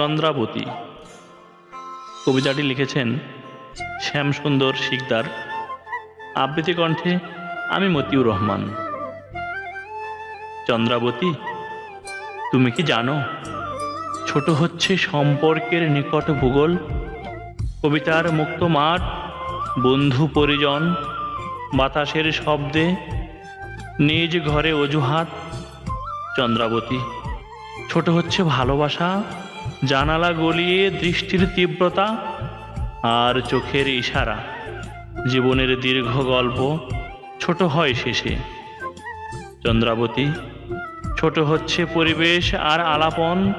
চন্দ্রাবতী। কবিতাটি লিখেছেন শ্যামসুন্দর শিকদার। আবৃত্তি কণ্ঠে আমি মতিউর রহমান। চন্দ্রাবতী, তুমি কি জানো, ছোট হচ্ছে সম্পর্কের নিকট ভূগোল। কবিতার মুক্ত মাঠ, বন্ধু পরিজন, বাতাসের শব্দে নিজ ঘরে অজুহাত। চন্দ্রাবতী ছোট হচ্ছে ভালোবাসা, জানালা গলিয়ে দৃষ্টির তীব্রতা আর চোখের ইশারা। জীবনের দীর্ঘ গল্প ছোট হয় শেষে। চন্দ্রাবতী, ছোট হচ্ছে পরিবেশ আর আলাপন,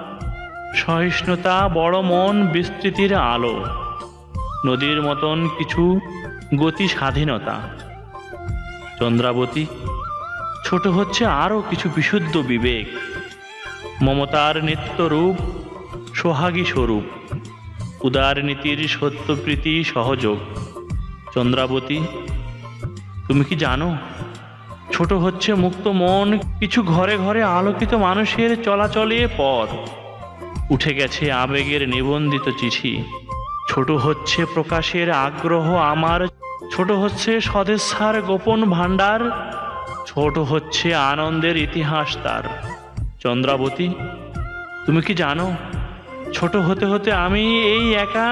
সহিষ্ণুতা, বড় মন, বিস্তৃতির আলো। নদীর মতন কিছু গতি স্বাধীনতা। চন্দ্রাবতী, ছোট হচ্ছে আরও কিছু বিশুদ্ধ বিবেক। মমতার নিত্যরূপ, সোহাগী স্বরূপ। উদার নীতির সত্যপ্রীতি সহযোগ। চন্দ্রাবতী, তুমি কি জানো? ছোট হচ্ছে মুক্ত মন, কিছু ঘরে ঘরে আলোকিত মানুষের চলাচলে পথ। উঠে গেছে আবেগের নিবন্ধিত চিঠি। ছোট হচ্ছে প্রকাশের আগ্রহ আমার, ছোট হচ্ছে সদেচ্ছার গোপন ভাণ্ডার, ছোট হচ্ছে আনন্দের ইতিহাস তার। চন্দ্রাবতী, তুমি কি জানো, ছোট হতে হতে আমি এই একা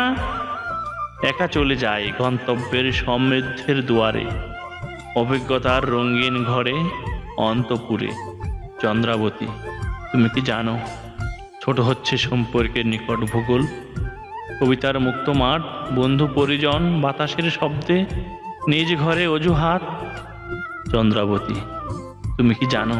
একা চলে যাই গন্তব্যের সমৃদ্ধের দুয়ারে, অভিজ্ঞতার রঙিন ঘরে অন্তপুরে। চন্দ্রাবতী, তুমি কি জানো, ছোট হচ্ছে সম্পর্কের নিকট ভূগোল, কবিতার মুক্ত মাঠ, বন্ধু পরিজন, বাতাসের শব্দে নিজ ঘরে অজুহাত। চন্দ্রাবতী, তুমি কি জানো